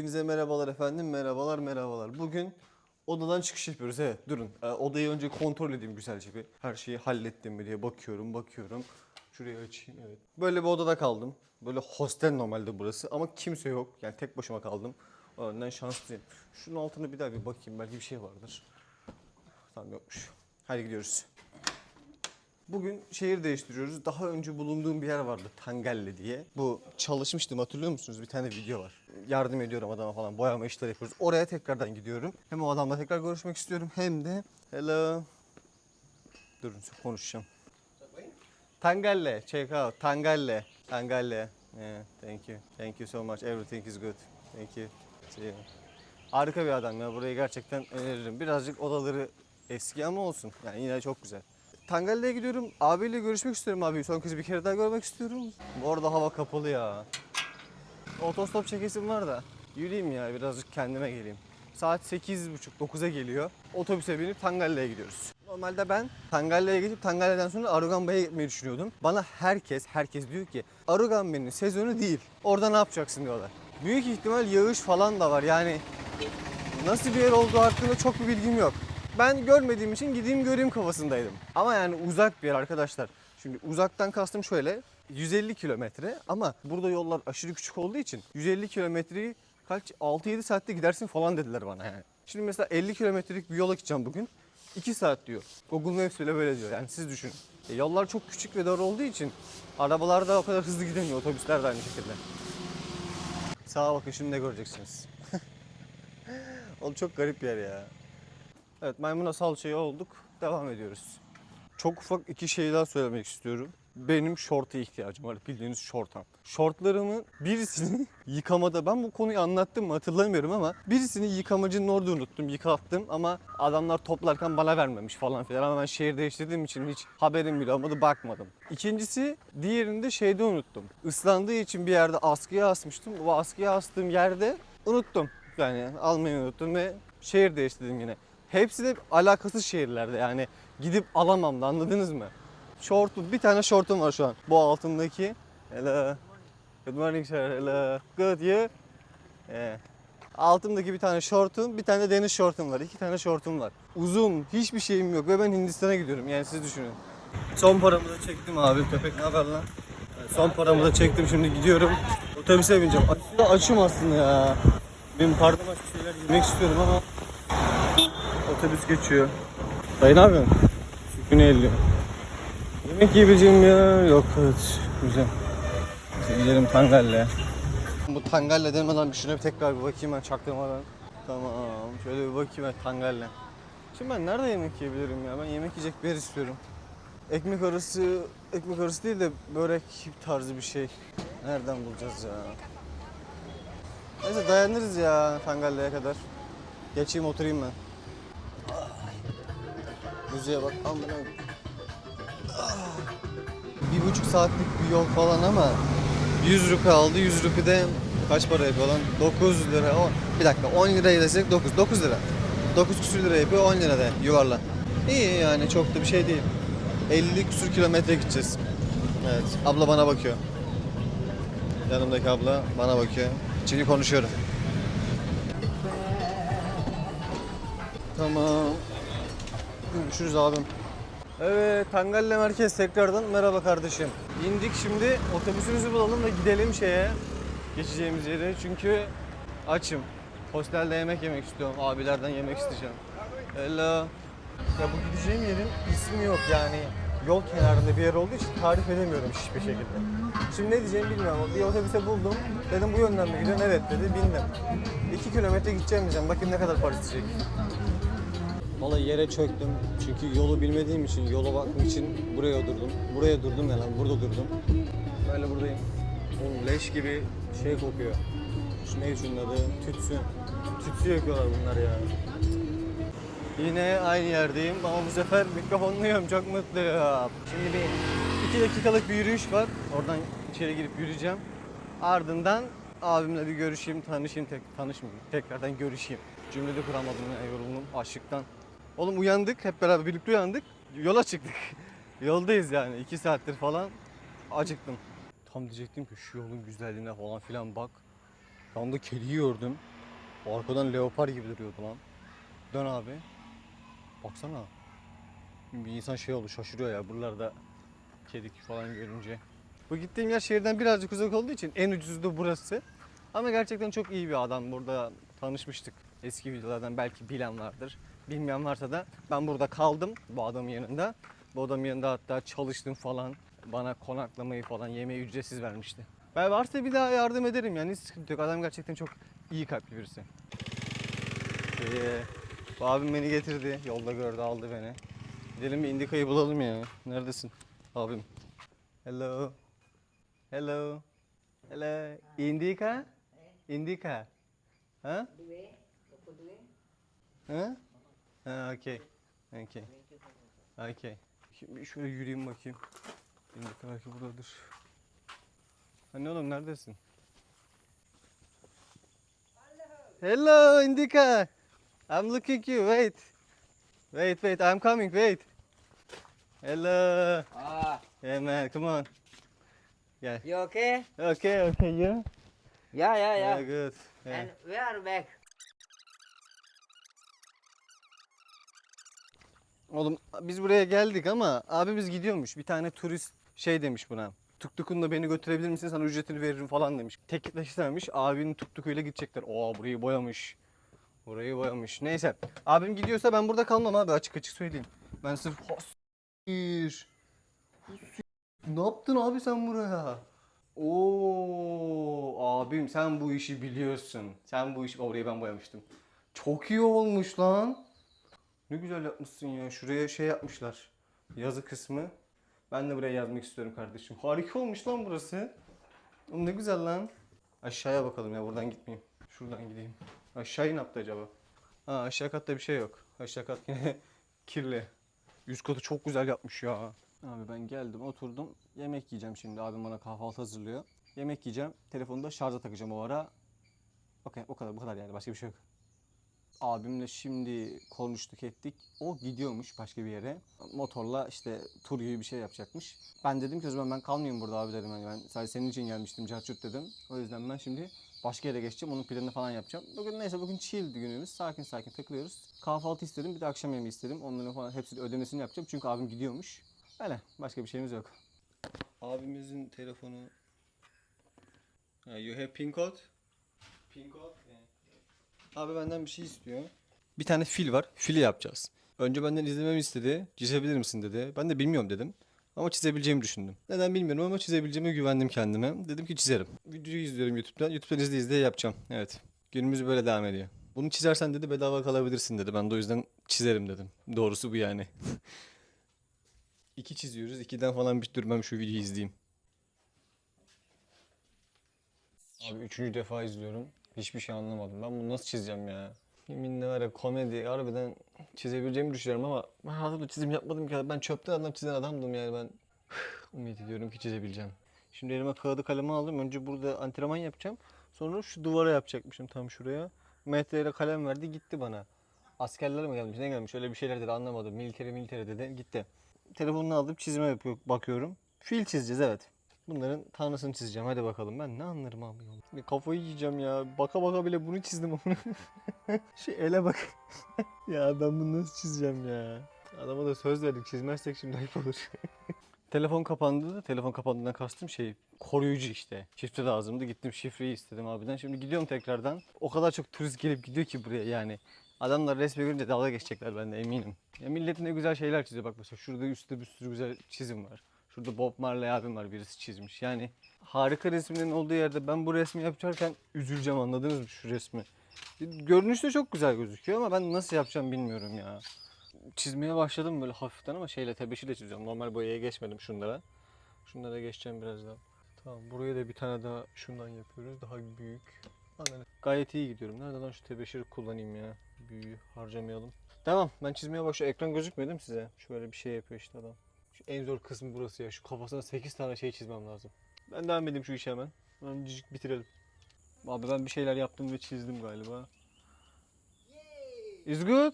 Hepinize merhabalar efendim. Merhabalar merhabalar. Bugün odadan çıkış yapıyoruz. Evet durun. Ee, odayı önce kontrol edeyim güzelce bir. Her şeyi hallettim mi diye bakıyorum bakıyorum. Şurayı açayım evet. Böyle bir odada kaldım. Böyle hostel normalde burası ama kimse yok. Yani tek başıma kaldım. O yüzden şanslıyım. Şunun altına bir daha bir bakayım. Belki bir şey vardır. Tamam yokmuş. Hadi gidiyoruz. Bugün şehir değiştiriyoruz. Daha önce bulunduğum bir yer vardı Tangalle diye. Bu çalışmıştım hatırlıyor musunuz? Bir tane video var. Yardım ediyorum adama falan. Boyama işleri yapıyoruz. Oraya tekrardan gidiyorum. Hem o adamla tekrar görüşmek istiyorum hem de hello. Durun konuşacağım. Tangalle, check out. Tangalle. Tangalle. Yeah, thank you. Thank you so much. Everything is good. Thank you. See you. Harika bir adam ya. Burayı gerçekten öneririm. Birazcık odaları eski ama olsun. Yani yine çok güzel. Tangalle'ye gidiyorum. Abiyle görüşmek istiyorum abi. Son kez bir kere daha görmek istiyorum. Bu arada hava kapalı ya. Otostop çekesim var da. Yürüyeyim ya birazcık kendime geleyim. Saat 8.30-9'a geliyor. Otobüse binip Tangalle'ye gidiyoruz. Normalde ben Tangalle'ye gidip Tangalle'den sonra Aruganbay'a gitmeyi düşünüyordum. Bana herkes, herkes diyor ki Aruganbay'ın sezonu değil. Orada ne yapacaksın diyorlar. Büyük ihtimal yağış falan da var yani. Nasıl bir yer olduğu hakkında çok bir bilgim yok. Ben görmediğim için gideyim göreyim kafasındaydım. Ama yani uzak bir yer arkadaşlar. Şimdi uzaktan kastım şöyle 150 kilometre ama burada yollar aşırı küçük olduğu için 150 kilometreyi kaç 6-7 saatte gidersin falan dediler bana yani. Şimdi mesela 50 kilometrelik bir yola gideceğim bugün. 2 saat diyor. Google Maps bile böyle diyor. Yani siz düşünün. E, yollar çok küçük ve dar olduğu için arabalar da o kadar hızlı gidemiyor. Otobüsler de aynı şekilde. Sağa bakın şimdi ne göreceksiniz. Oğlum çok garip yer ya. Evet maymuna salçayı olduk. Devam ediyoruz. Çok ufak iki şey daha söylemek istiyorum. Benim şorta ihtiyacım var. Bildiğiniz şortam. Şortlarımın birisini yıkamada ben bu konuyu anlattım mı hatırlamıyorum ama birisini yıkamacının orada unuttum. Yıkattım ama adamlar toplarken bana vermemiş falan filan. Ama ben şehir değiştirdiğim için hiç haberim bile olmadı bakmadım. İkincisi diğerini de şeyde unuttum. Islandığı için bir yerde askıya asmıştım. O askıya astığım yerde unuttum. Yani almayı unuttum ve şehir değiştirdim yine. Hepsi de alakasız şehirlerde yani gidip alamam da anladınız mı? Şortum, bir tane şortum var şu an. Bu altındaki. Hello. Good morning sir. Hello. Good you? Yeah. Altımdaki bir tane şortum, bir tane de deniz şortum var. İki tane şortum var. Uzun, hiçbir şeyim yok ve ben Hindistan'a gidiyorum. Yani siz düşünün. Son paramı da çektim abi. Köpek ne haber lan? Son paramı da çektim şimdi gidiyorum. Otobüse bineceğim. Açım aslında ya. Benim karnım aç bir şeyler yemek istiyorum ama otobüs geçiyor. Dayı ne yapıyorsun? Sükünü elliyor. Yemek yiyebileceğim bir yer yok. Evet. Güzel. Neyse, Gidelim Tangalle. Bu Tangalle demeden bir şuna bir tekrar bir bakayım ben çaktırmadan. Tamam. Şöyle bir bakayım ben Tangalle. Şimdi ben nerede yemek yiyebilirim ya? Ben yemek yiyecek bir yer istiyorum. Ekmek arası, ekmek arası değil de börek tarzı bir şey. Nereden bulacağız ya? Neyse dayanırız ya Tangalle'ye kadar. Geçeyim oturayım ben. Müziğe bak. Amına. Ah. Bir buçuk saatlik bir yol falan ama 100 rupi aldı. 100 rupi de kaç para yapıyor lan? 9 lira. O, bir dakika 10 lirayı desek 9. 9 lira. 9 küsür lira yapıyor 10 lira da yuvarla. İyi yani çok da bir şey değil. 50 küsür kilometre gideceğiz. Evet. Abla bana bakıyor. Yanımdaki abla bana bakıyor. Şimdi konuşuyorum. Tamam. Görüşürüz abim. Evet, Tangalle Merkez tekrardan merhaba kardeşim. İndik şimdi otobüsümüzü bulalım ve gidelim şeye, geçeceğimiz yere. Çünkü açım. Hostelde yemek yemek istiyorum. Abilerden yemek isteyeceğim. Hello. Ya bu gideceğim yerin ismi yok yani. Yol kenarında bir yer olduğu için tarif edemiyorum hiçbir şekilde. Şimdi ne diyeceğimi bilmiyorum. Bir otobüse buldum. Dedim bu yönden mi gidiyorsun? Evet dedi. Bindim. 2 kilometre gideceğim diyeceğim. Bakayım ne kadar para isteyecek. Vallahi yere çöktüm. Çünkü yolu bilmediğim için, yola bakmak için buraya durdum. Buraya durdum ya lan, burada durdum. Böyle buradayım. Oğlum leş gibi şey kokuyor. Şu ne şunun adı? Tütsü. Tütsü yakıyorlar bunlar ya. Yine aynı yerdeyim ama bu sefer mikrofonluyum. Çok mutluyum. Şimdi bir iki dakikalık bir yürüyüş var. Oradan içeri girip yürüyeceğim. Ardından abimle bir görüşeyim, tanışayım, tek, tanışmayayım. Tekrardan görüşeyim. Cümlede kuramadım yoruldum açlıktan. Oğlum uyandık, hep beraber birlikte uyandık. Yola çıktık. Yoldayız yani, iki saattir falan. Acıktım. Tam diyecektim ki şu yolun güzelliğine falan filan bak. Yanda kediyi gördüm. Arkadan leopar gibi duruyordu lan. Dön abi. Baksana. Bir insan şey oldu şaşırıyor ya buralarda kedik falan görünce. Bu gittiğim yer şehirden birazcık uzak olduğu için en ucuzu da burası. Ama gerçekten çok iyi bir adam. Burada tanışmıştık. Eski videolardan belki bilen vardır. Bilmeyen varsa da ben burada kaldım bu adamın yanında. Bu adamın yanında hatta çalıştım falan. Bana konaklamayı falan yemeği ücretsiz vermişti. Ben varsa bir daha yardım ederim yani hiç sıkıntı yok. Adam gerçekten çok iyi kalpli birisi. Ee, bu abim beni getirdi. Yolda gördü aldı beni. Gidelim bir indikayı bulalım ya. Neredesin abim? Hello. Hello. Hello. Indica? Indica. Ha? Ha? Ha, okay. Okay. Okay. Şimdi şöyle yürüyeyim bakayım. Indica belki buradadır. Anne oğlum neredesin? Hello Indica. I'm looking you. Wait. Wait, wait. I'm coming. Wait. Hello. Ah, Yeah, man. Come on. Yeah. you okay? Okay, okay. You? Yeah, yeah, yeah. Yeah, good. Yeah. And where are back? Oğlum biz buraya geldik ama abimiz gidiyormuş. Bir tane turist şey demiş buna. Tuktukunla beni götürebilir misin? Sana ücretini veririm falan demiş. Tekitleştirmemiş. Abinin tuktukuyla gidecekler. Oo burayı boyamış. Burayı boyamış. Neyse. Abim gidiyorsa ben burada kalmam abi. Açık açık söyleyeyim. Ben sırf Hasir. Ne yaptın abi sen buraya? Oo abim sen bu işi biliyorsun. Sen bu işi orayı ben boyamıştım. Çok iyi olmuş lan. Ne güzel yapmışsın ya. Şuraya şey yapmışlar. Yazı kısmı. Ben de buraya yazmak istiyorum kardeşim. Harika olmuş lan burası. Oğlum Ne güzel lan. Aşağıya bakalım ya buradan gitmeyeyim. Şuradan gideyim. Aşağıyı ne yaptı acaba? Ha aşağı katta bir şey yok. Aşağı kat yine kirli. Üst katı çok güzel yapmış ya. Abi ben geldim oturdum. Yemek yiyeceğim şimdi. Abim bana kahvaltı hazırlıyor. Yemek yiyeceğim. Telefonu da şarja takacağım o ara. Okey o kadar bu kadar yani başka bir şey yok. Abimle şimdi konuştuk ettik. O gidiyormuş başka bir yere. Motorla işte tur gibi bir şey yapacakmış. Ben dedim ki o zaman ben kalmayayım burada abi dedim. Yani ben sadece senin için gelmiştim Carçurt dedim. O yüzden ben şimdi başka yere geçeceğim. Onun planını falan yapacağım. Bugün neyse bugün chill günümüz. Sakin sakin takılıyoruz. Kahvaltı istedim bir de akşam yemeği istedim. Onların falan hepsini ödemesini yapacağım. Çünkü abim gidiyormuş. Öyle başka bir şeyimiz yok. Abimizin telefonu... Ha, you have pin code? Pin code? Abi benden bir şey istiyor. Bir tane fil var. Fili yapacağız. Önce benden izlememi istedi. Çizebilir misin dedi. Ben de bilmiyorum dedim. Ama çizebileceğimi düşündüm. Neden bilmiyorum ama çizebileceğime güvendim kendime. Dedim ki çizerim. Videoyu izliyorum YouTube'dan. YouTube'dan izle izle yapacağım. Evet. Günümüz böyle devam ediyor. Bunu çizersen dedi bedava kalabilirsin dedi. Ben de o yüzden çizerim dedim. Doğrusu bu yani. İki çiziyoruz. İkiden falan ben şu videoyu izleyeyim. Abi üçüncü defa izliyorum. Hiçbir şey anlamadım. Ben bunu nasıl çizeceğim ya? Yeminle var ya komedi harbiden çizebileceğimi düşünüyorum ama ben hayatımda çizim yapmadım ki. Ben çöpten adam çizen adamdım yani ben. Umut ediyorum ki çizebileceğim. Şimdi elime kağıdı kalemi aldım. Önce burada antrenman yapacağım. Sonra şu duvara yapacakmışım tam şuraya. Metreyle kalem verdi gitti bana. Askerler mi gelmiş ne gelmiş öyle bir şeyler dedi anlamadım. Militeri militeri dedi gitti. Telefonunu aldım çizime bakıyorum. Fil çizeceğiz evet. Bunların tanrısını çizeceğim. Hadi bakalım. Ben ne anlarım abi. Bir kafayı yiyeceğim ya. Baka baka bile bunu çizdim onu. Şu ele bak. ya ben bunu nasıl çizeceğim ya? Adama da söz verdik. Çizmezsek şimdi ayıp olur. Telefon kapandı da telefon kapandığından kastım şey koruyucu işte. Şifre lazımdı. Gittim şifreyi istedim abiden. Şimdi gidiyorum tekrardan. O kadar çok turist gelip gidiyor ki buraya yani. Adamlar resmi görünce dalga geçecekler ben de eminim. Ya millet ne güzel şeyler çiziyor. Bak mesela şurada üstte bir sürü güzel çizim var. Şurada Bob Marley abim var birisi çizmiş. Yani harika resimlerin olduğu yerde ben bu resmi yaparken üzüleceğim anladınız mı şu resmi? Görünüşte çok güzel gözüküyor ama ben nasıl yapacağım bilmiyorum ya. Çizmeye başladım böyle hafiften ama şeyle tebeşirle çiziyorum. Normal boyaya geçmedim şunlara. Şunlara geçeceğim birazdan. Tamam buraya da bir tane daha şundan yapıyoruz. Daha büyük. Gayet iyi gidiyorum. Nereden lan şu tebeşiri kullanayım ya. Büyüğü harcamayalım. Tamam ben çizmeye başlıyorum. Ekran gözükmüyor değil size? Şöyle bir şey yapıyor işte adam. Şu en zor kısmı burası ya. Şu kafasına 8 tane şey çizmem lazım. Ben devam edeyim şu işi hemen. Ben cicik bitirelim. Abi ben bir şeyler yaptım ve çizdim galiba. Is good?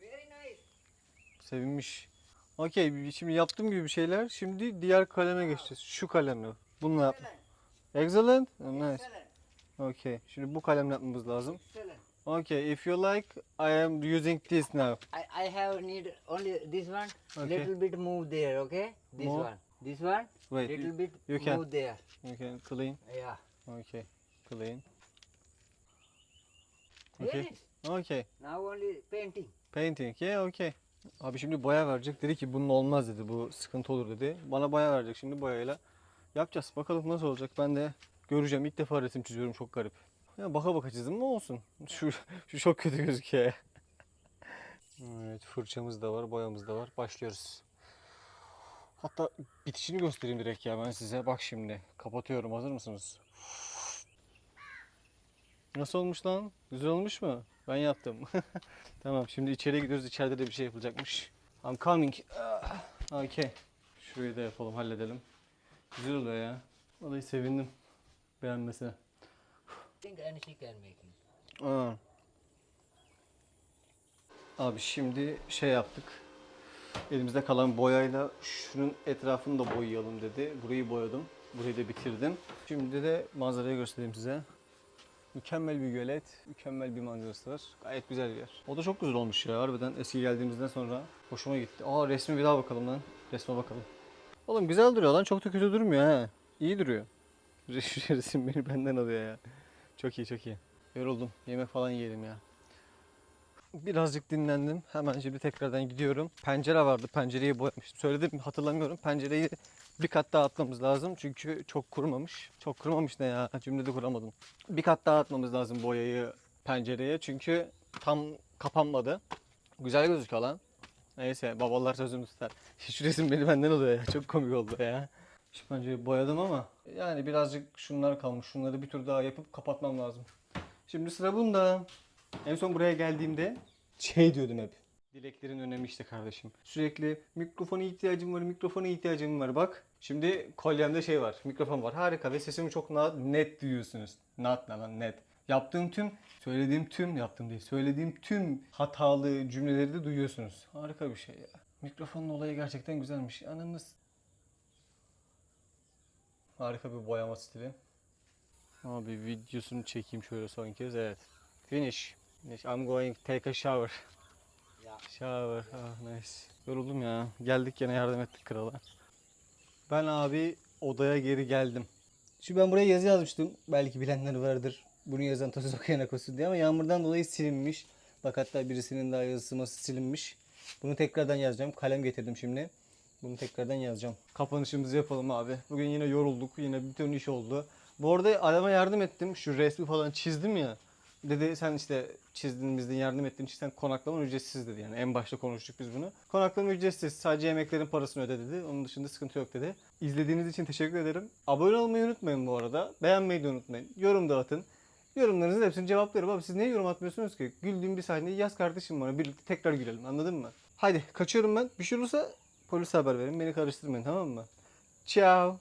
Very nice. Sevinmiş. Okey şimdi yaptığım gibi bir şeyler. Şimdi diğer kaleme geçeceğiz. Şu kalemi. Bununla yap. Excellent. Oh, nice. Okay. Şimdi bu kalemle yapmamız lazım. Okay. If you like, I am using this now. I, I have need only this one. Okay. Little bit move there, okay? This Move. one. This one. Wait. little bit you can. move there. you can clean. Yeah. Okay. Clean. Okay. is. Okay. Now only painting. Painting. Yeah, okay. Abi şimdi boya verecek. Dedi ki bunun olmaz dedi. Bu sıkıntı olur dedi. Bana boya verecek şimdi boyayla. Yapacağız. Bakalım nasıl olacak. Ben de göreceğim. İlk defa resim çiziyorum. Çok garip. Ya baka baka çizdim mi olsun. Şu, şu çok kötü gözüküyor. Evet fırçamız da var. Boyamız da var. Başlıyoruz. Hatta bitişini göstereyim direkt ya ben size. Bak şimdi. Kapatıyorum. Hazır mısınız? Nasıl olmuş lan? Güzel olmuş mu? Ben yaptım. tamam şimdi içeriye gidiyoruz. İçeride de bir şey yapılacakmış. I'm coming. Ah, Okay. Şurayı da yapalım, halledelim. Güzel oluyor ya. Vallahi sevindim beğenmesine. think she can make it. Aa. Abi şimdi şey yaptık. Elimizde kalan boyayla şunun etrafını da boyayalım dedi. Burayı boyadım. Burayı da bitirdim. Şimdi de manzarayı göstereyim size. Mükemmel bir gölet, mükemmel bir manzarası var. Gayet güzel bir yer. O da çok güzel olmuş ya harbiden eski geldiğimizden sonra hoşuma gitti. Aa resmi bir daha bakalım lan. Resme bakalım. Oğlum güzel duruyor lan çok da kötü durmuyor ha. İyi duruyor. Resim beni benden alıyor ya. Çok iyi çok iyi. Yoruldum. Yemek falan yiyelim ya. Birazcık dinlendim. Hemen şimdi tekrardan gidiyorum. Pencere vardı. Pencereyi boyamıştım. Söyledim hatırlamıyorum. Pencereyi bir kat daha atmamız lazım. Çünkü çok kurumamış. Çok kurumamış ne ya? Cümlede kuramadım. Bir kat daha atmamız lazım boyayı pencereye. Çünkü tam kapanmadı. Güzel gözüküyor lan. Neyse babalar sözünü tutar. Şu resim beni benden oluyor ya. Çok komik oldu ya. Şu pencereyi boyadım ama yani birazcık şunlar kalmış. Şunları bir tur daha yapıp kapatmam lazım. Şimdi sıra bunda. En son buraya geldiğimde şey diyordum hep. Dileklerin önemi işte kardeşim. Sürekli mikrofona ihtiyacım var, mikrofona ihtiyacım var. Bak şimdi kolyemde şey var, mikrofon var. Harika ve sesimi çok net duyuyorsunuz. Not lan net. Yaptığım tüm, söylediğim tüm, yaptığım değil, söylediğim tüm hatalı cümleleri de duyuyorsunuz. Harika bir şey ya. Mikrofonun olayı gerçekten güzelmiş. Anamız. Harika bir boyama stili. Abi videosunu çekeyim şöyle son kez. Evet. Finish. Finish. I'm going take a shower. Yeah. Shower. Ah nice. Yoruldum ya. Geldik yine yardım ettik krala. Ben abi odaya geri geldim. Şu ben buraya yazı yazmıştım. Belki bilenler vardır. Bunu yazan Tosus Okuyana Kosu diye ama yağmurdan dolayı silinmiş. Bak hatta birisinin daha yazısı masası silinmiş. Bunu tekrardan yazacağım. Kalem getirdim şimdi. Bunu tekrardan yazacağım. Kapanışımızı yapalım abi. Bugün yine yorulduk. Yine bir ton iş oldu. Bu arada adama yardım ettim. Şu resmi falan çizdim ya. Dedi sen işte çizdin bizden yardım ettiğin için sen konaklama ücretsiz dedi. Yani en başta konuştuk biz bunu. Konaklama ücretsiz. Sadece yemeklerin parasını öde dedi. Onun dışında sıkıntı yok dedi. İzlediğiniz için teşekkür ederim. Abone olmayı unutmayın bu arada. Beğenmeyi de unutmayın. Yorum da atın. Yorumlarınızın hepsini cevaplarım. Abi siz niye yorum atmıyorsunuz ki? Güldüğüm bir sahneyi yaz kardeşim bana. Birlikte tekrar gülelim. Anladın mı? Haydi kaçıyorum ben. Bir şey olursa polise haber verin. Beni karıştırmayın tamam mı? Ciao.